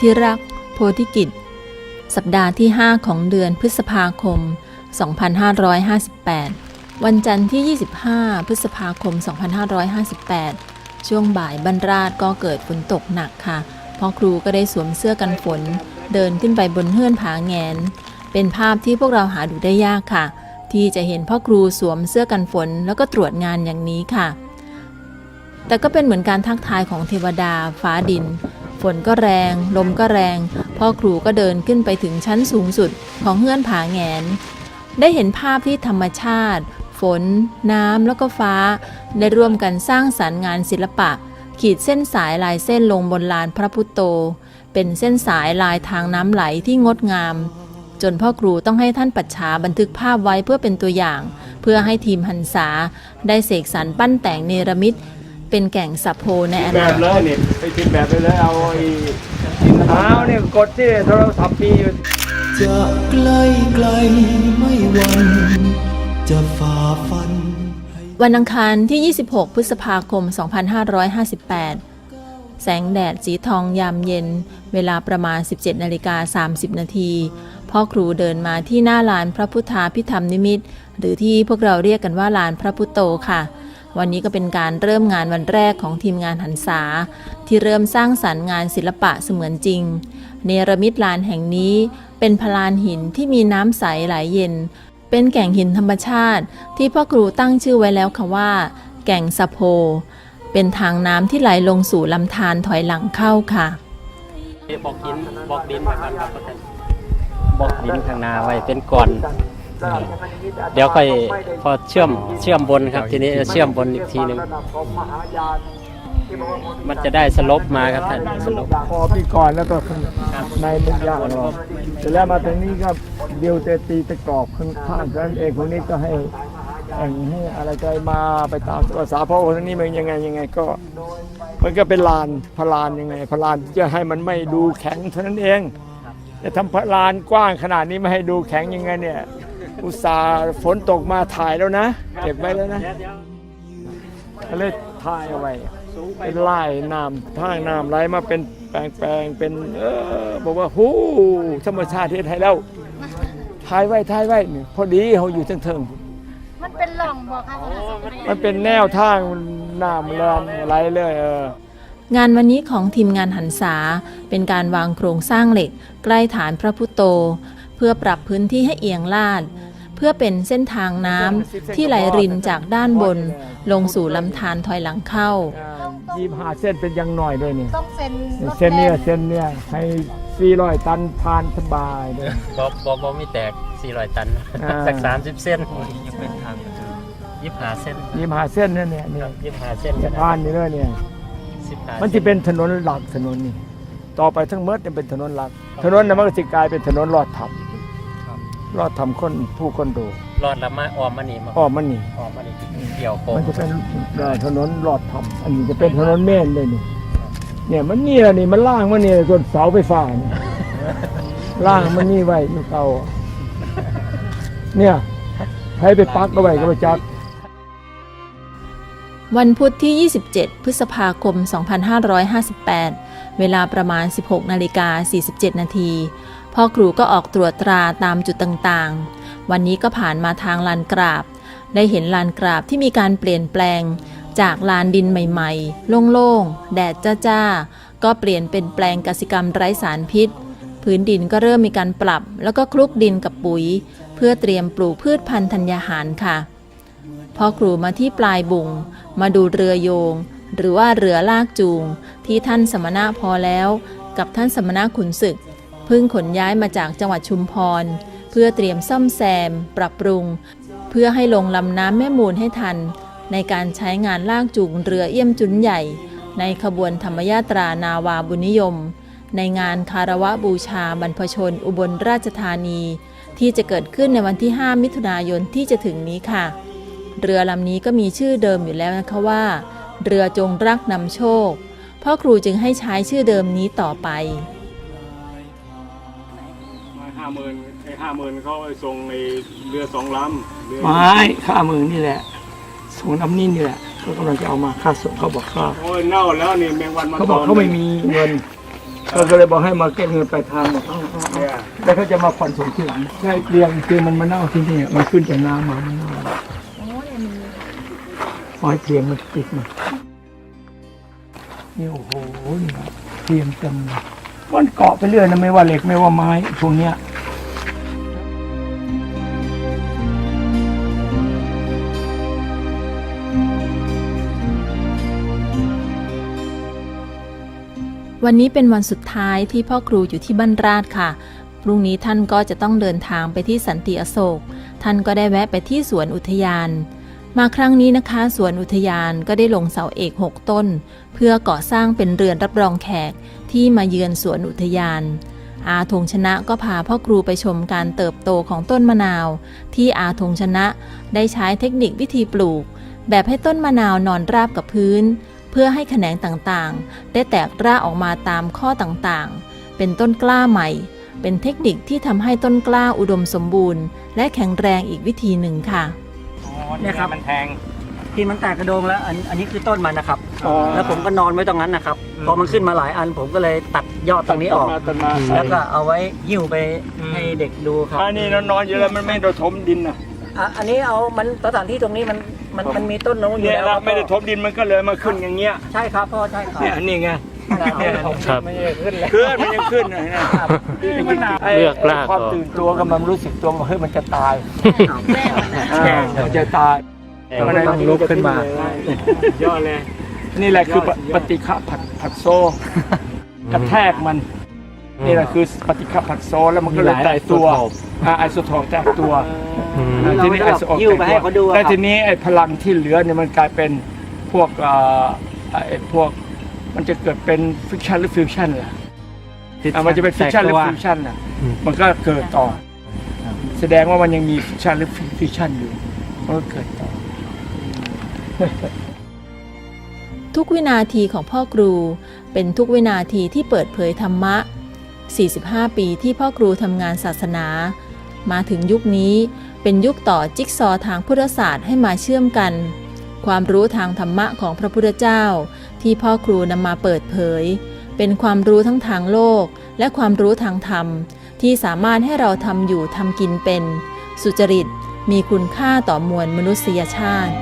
ธิรัก โพธิกิจ สัปดาห์ที่ 5 ของเดือนพฤษภาคม 2558 วันจันทร์ที่ 25 พฤษภาคม 2558 ช่วงบ่ายบรรราดก็เกิดฝนตกหนักค่ะพ่อครูก็ได้สวมเสื้อกันฝน เดินขึ้นไปบนเฮือนผาแงน เป็นภาพที่พวกเราหาดูได้ยากค่ะ ที่จะเห็นพ่อครูสวมเสื้อกันฝนแล้วก็ตรวจงานอย่างนี้ค่ะแต่ก็เป็นเหมือนการทักทายของเทวดาฟ้าดิน ฝนก็แรง ลมก็แรง พ่อครูก็เดินขึ้นไปถึงชั้นสูงสุดของเฮือนผาแงน ได้เห็นภาพที่ธรรมชาติ ฝน น้ำแล้วก็ฟ้า ได้ร่วมกันสร้างสรรค์งานศิลปะ ขีดเส้นสายลายเส้นลงบนลานพระพุทโต เป็นเส้นสายลายทางน้ำไหลที่งดงาม จนพ่อครูต้องให้ท่านปัจฉาบันทึกภาพไว้เพื่อเป็นตัวอย่าง เพื่อให้ทีมหันษาได้เสกสรรปั้นแต่งเนรมิต เป็นแก่งสัพโพในอแบนาบคเลตยนี่ไปติดแบบไปเลยเอาไอ้เอาเนี่ยกดที่โทรศัพท์มีอยู่ จะไกลไกลไม่หวัน จะฝ่าฟัน วันอังคารที่ 26 พฤษภาคม 2558 แสงแดดสีทองยามเย็น เวลาประมาณ 17นาฬิกา30 นาทีพ่อครูเดินมาที่หน้าลานพระพุทธาพิธรรมนิมิตรหรือที่พวกเราเรียกกันว่าลานพระพุทโตค่ะ วันนี้ก็เป็นการเริ่มงานวันแรกของทีมงานหันษา ที่เริ่มสร้างสรรค์งานศิลปะเสมือนจริง เนรมิตลานแห่งนี้เป็นพลานหินที่มีน้ำใสไหลเย็น เป็นแก่งหินธรรมชาติ ที่พ่อครูตั้งชื่อไว้แล้วค่ะว่า แก่งสะโพ เป็นทางน้ำที่ไหลลงสู่ลำธารถอยหลังเข้าค่ะบอกดินบอกดินไว้ก่อนครับบอกดินข้างหน้าไว้เป็นก่อน เดี๋ยวค่อยพอเชื่อมเชื่อมบนครับ ทีนี้จะเชื่อมบนอีกทีหนึ่งมันจะได้สลบมาครับท่านสลบคอพี่ก่อนแล้วก็ข้างในมันยากหรอกเสร็จแล้วมาตรงนี้ก็เดียวเตตีตะกรอบข้างข้างนั้นเองคนนี้ก็ให้แต่งให้อะไรใจมาไปตามภาษาเพราะคนนี้มันยังไงยังไงก็ มันก็เป็นลานพลานยังไง พลานจะให้มันไม่ดูแข็งเท่านั้นเองจะทำพลานกว้างขนาดนี้ไม่ให้ดูแข็งยังไงเนี่ย อุตส่าห์ฝนตกมาถ่ายแล้วนะ เก็บไว้แล้วนะก็เลยถ่ายเอาไว้เป็นไล่น้ำทางน้ำไหลมาเป็นแปลงๆเป็น เออบอกว่าหูธรรมชาติที่ไทยแล้วถ่ายไว้ถ่ายไว้นี่พอดีเขาอยู่เทิงมันเป็นหล่องบอกค่ะๆมันเป็นแนวทางน้ำแรงไหลเลยเอองานวันนี้ของทีมงานหันษาเป็นการวางโครงสร้างเหล็ก ใกล้ฐานพระพุทโต เพื่อปรับพื้นที่ให้เอียงลาด เพื่อเป็นเส้นทางน้ำที่ไหลรินจากด้านบน ลงสู่ลำธารถอยหลังเข้ายี่ห้าเส้นเป็นอยังหน่อยด้วยนี่ต้องเซ็นรถเส้นเนี้ยแล่เส้นเนี้ยให้สี่ร้อยตันผ่านสบายเลยบอบอบอมีแตก400ตันอ่าสัก30เส้นยังเป็นทางยี่ห้าเส้นยี่ห้าเส้นนั่นเนี่ยเนี่ยยี่ห้าเส้นจะผ่านนี่เลยเนี่ยสิบห้ามันจะเป็นถนนหลักถนนนี่ต่อไปทั้งเมดเนี่ยเป็นถนนหลัก ถนนนั้นมันก็จะกลายเป็นถนนลอดทับ ลอดทำคนผู้คนดูรอดละมาออมมานี่มาอ้อมมันนี่ ออมมานี่เกี่ยวโค้งมันจะเป็นเอ่อถนนลอดทับอันนี้จะเป็นถนนเม่นเลยนี่เนี่ยมันนี่แหละนี่มันล่างมันนี่ส่วนเสาไฟฟ้านี่ ล่างมันนี่ไว้อยู่เก่าเนี่ยให้ไปปักเอาไว้ก็ไปจัก วันพุธที่ 27 พฤษภาคม 2558 เวลาประมาณ 16 นาฬิกา47 นาที พ่อครูก็ออกตรวจตราตามจุดต่างๆ วันนี้ก็ผ่านมาทางลานกราบ ได้เห็นลานกราบที่มีการเปลี่ยนแปลง จากลานดินใหม่ๆ โล่งๆ แดดจ้าๆ ก็เปลี่ยนเป็นแปลงกสิกรรมไร้สารพิษ พื้นดินก็เริ่มมีการปรับ แล้วก็คลุกดินกับปุ๋ย เพื่อเตรียมปลูกพืชพันธุ์ธัญญาหารค่ะ พ่อครูมาที่ปลายบุง มาดูเรือโยง หรือว่าเรือลากจูง ที่ท่านสมณะพอแล้ว กับท่านสมณะขุนศึก พิ่งขนย้ายมาจากจังหวัดชุมพร เพื่อเตรียมซ่อมแซม ปรับปรุง เพื่อให้ลงลำน้ำแม่มูลให้ทัน ในการใช้งานลากจูงเรือเอี่ยมจุนใหญ่ ในขบวนธรรมยาตรานาวาบุญนิยม ในงานคารวะบูชาบรรพชนอุบลราชธานี ที่จะเกิดขึ้นในวันที่ 5 มิถุนายนที่จะถึงนี้ค่ะ เรือลำนี้ก็มีชื่อเดิมอยู่แล้วนะคะว่า เรือจงรักนำโชคพ่อครูจึงให้ใช้ชื่อเดิมนี้ต่อไปาหมื่นไอ้ห้าหมื่นเขาส่งในเรือสองลำเรือไม้ค่ามือนี่แหละส่งน้ำนี่นี่แหละเขากำลังจะเอามาค่าส่งเขาบอกค่าโอ้ยเน่าแล้วนี่แมงวันมาเขาบอกตมเขาไม่มีเงินเขาก็เลยบอกให้มาเก็บเงินปลายทางบอกเอาเอาเอาแล้วเขาจะมาผ่อนส่งทีหลังใช่เรียงคือมันมาเน่าที่นี่มันขึ้นจากน้ำมามันเน่าปล่อยเพียงมันติดมานี่โอ้โหนี่นะเพียงเต็มเลยมันเกาะไปเรื่อยนะไม่ว่าเหล็กไม่ว่าไม้พวกเนี้ย วันนี้เป็นวันสุดท้ายที่พ่อครูอยู่ที่บ้านราชค่ะ พรุ่งนี้ท่านก็จะต้องเดินทางไปที่สันติอโศก ท่านก็ได้แวะไปที่สวนอุทยาน มาครั้งนี้นะคะ สวนอุทยานก็ได้ลงเสาเอก 6 ต้น เพื่อก่อสร้างเป็นเรือนรับรองแขกที่มาเยือนสวนอุทยาน อาธงชนะก็พาพ่อครูไปชมการเติบโตของต้นมะนาว ที่อาธงชนะได้ใช้เทคนิควิธีปลูก แบบให้ต้นมะนาวนอนราบกับพื้น พื่อให้แขนงต่างๆ ได้แตกรากออกมาตามข้อต่างๆ เป็นต้นกล้าใหม่ เป็นเทคนิคที่ทำให้ต้นกล้าอุดมสมบูรณ์ และแข็งแรงอีกวิธีหนึ่งค่ะ เนี่ยครับ มันแทง ที่มันแตกกระโดงแล้วอันอันนี้คือต้นมันนะครับแล้วผมก็นอนไว้ตรงนั้นนะครับ พอมันขึ้นมาหลายอันผมก็เลยตัดยอดตรงนี้ออก ต้นมาแล้วก็เอาไว้หิ้วไปให้เด็กดูครับอันนี้นอนๆอยู่แล้วมันไม่ได้ถมดินนะอะอันนี้เอามันสถานที่ตรงนี้มัน มันมันมีต้นนู้นอยู่เนี่ยแล้วเราไม่ได้ถมดินมันก็เลยมาขึ้นอย่างเงี้ยใช่ครับพ่อใช่ครับเนี่ยอันนี้ไงเนี่ยครับ ไม่ได้ขึ้นเลย ขึ้นมันยังขึ้นนะนะไอ้เลือกรากความออกตื่นตัวกับมันรู้สึกตัวว่าเฮ้ยมันจะตายแม่มันนะอ่ามันจะตายมันต้องลุกขึ้นมา ยอดเลย นี่แหละคือปปฏิฆะผัดผัดโซกระแทกมัน นี่แหละคือปฏิฆะผัดโซแล้วมันก็เลยแตกตัวอ่าไอโซโทปแตกตัวเราทีไม่นี้ได้ไอโซโทปหิ้วไปให้เขาดูอะแต่ครับทีนี้ไอพลังที่เหลือเนี่ยมันกลายเป็นพวกเอ่อไอพวกมันจะเกิดเป็นฟิกชันหรือฟิวชั่นล่ะอะมันจะเป็นฟิกชันหรือฟิวชั่นอะมันก็เกิดต่อ แสดงว่ามันยังมีฟิกชันหรือฟิวชั่นอยู่มันก็เกิดต่อ ทุกวินาทีของพ่อครู เป็นทุกวินาทีที่เปิดเผยธรรมะ 45 ปีที่พ่อครูทำงานศาสนา มาถึงยุคนี้เป็นยุคต่อจิ๊กซอทางพุทธศาสตร์ให้มาเชื่อมกัน ความรู้ทางธรรมะของพระพุทธเจ้า ที่พ่อครูนำมาเปิดเผย เป็นความรู้ทั้งทางโลก และความรู้ทางธรรม ที่สามารถให้เราทำอยู่ทำกินเป็น สุจริตมีคุณค่าต่อมวลมนุษยชาติ